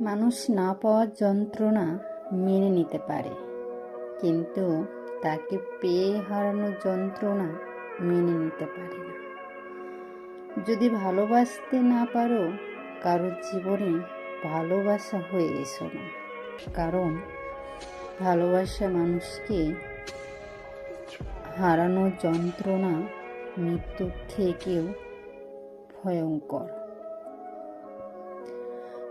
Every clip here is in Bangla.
মানুষ না পাওয়ার যন্ত্রণা মেনে নিতে পারে, কিন্তু তাকে পেয়ে হারানোর যন্ত্রণা মেনে নিতে পারে না। যদি ভালোবাসতে না পারো কারোর জীবনে ভালোবাসা হয়ে এসো না। কারণ ভালোবাসা মানুষকে হারানোর যন্ত্রণা মৃত্যুর থেকেও ভয়ঙ্কর।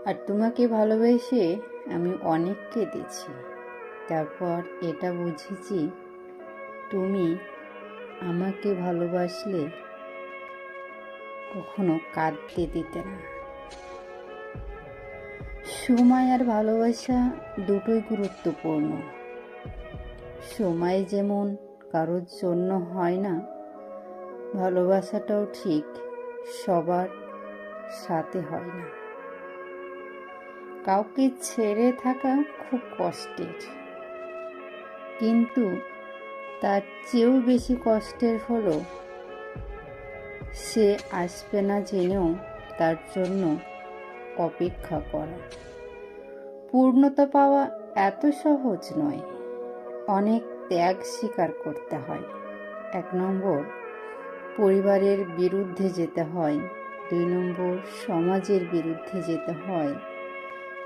আর তোমাকে ভালোবেসে আমি অনেক কেঁদেছি তারপর এটা বুঝেছি, তুমি আমাকে ভালোবাসলে কখনো কাঁদতে দিতে না। সময় আর ভালোবাসা দুটোই গুরুত্বপূর্ণ। সময় যেমন কারোর জন্য হয় না, ভালোবাসাটাও ঠিক সবার সাথে হয় না। কাউকে ছেড়ে থাকা খুব কষ্টের। কিন্তু তার চেয়েও বেশি কষ্টের হলো, সে আসবে না জেনেও তার জন্য অপেক্ষা করা। পূর্ণতা পাওয়া এত সহজ নয়, অনেক ত্যাগ স্বীকার করতে হয়। এক নম্বর, পরিবারের বিরুদ্ধে যেতে হয়, দুই নম্বর, সমাজের বিরুদ্ধে যেতে হয়।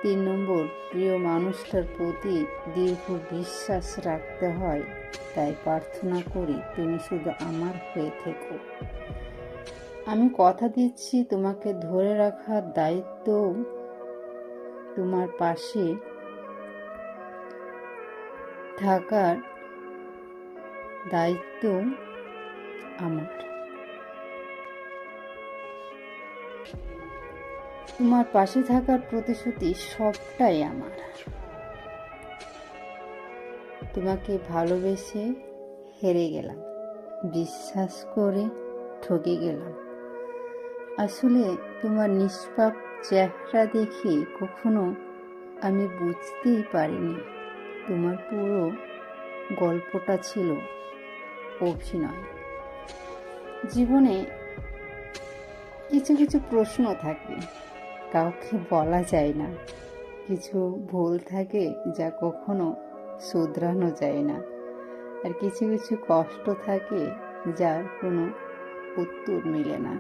তিন নম্বর, প্রিয় মানুষটার প্রতি দীর্ঘ বিশ্বাস রাখতে হয়, তাই প্রার্থনা করি তুমি শুধু আমার হয়ে থেকো। আমি কথা দিচ্ছি তোমাকে ধরে রাখার দায়িত্ব তোমার পাশে থাকার দায়িত্ব আমার। তোমার পাশে থাকার প্রতিশ্রুতি সবটাই আমার। তোমাকে ভালোবেসে হেরে গেলাম, বিশ্বাস করে ঠকে গেলাম। আসলে তোমার নিষ্পাপ চেহারা দেখে কখনো আমি বুঝতেই পারিনি। তোমার পুরো গল্পটা ছিল অভিনয়। জীবনে কিছু কিছু প্রশ্ন থাকে। কাউকে বলা যায় না। কিছু ভুল থাকে যা কখনো শুধরানো যায় না। আর কিছু কিছু কষ্ট থাকে যার কোনো উত্তর মিলে না।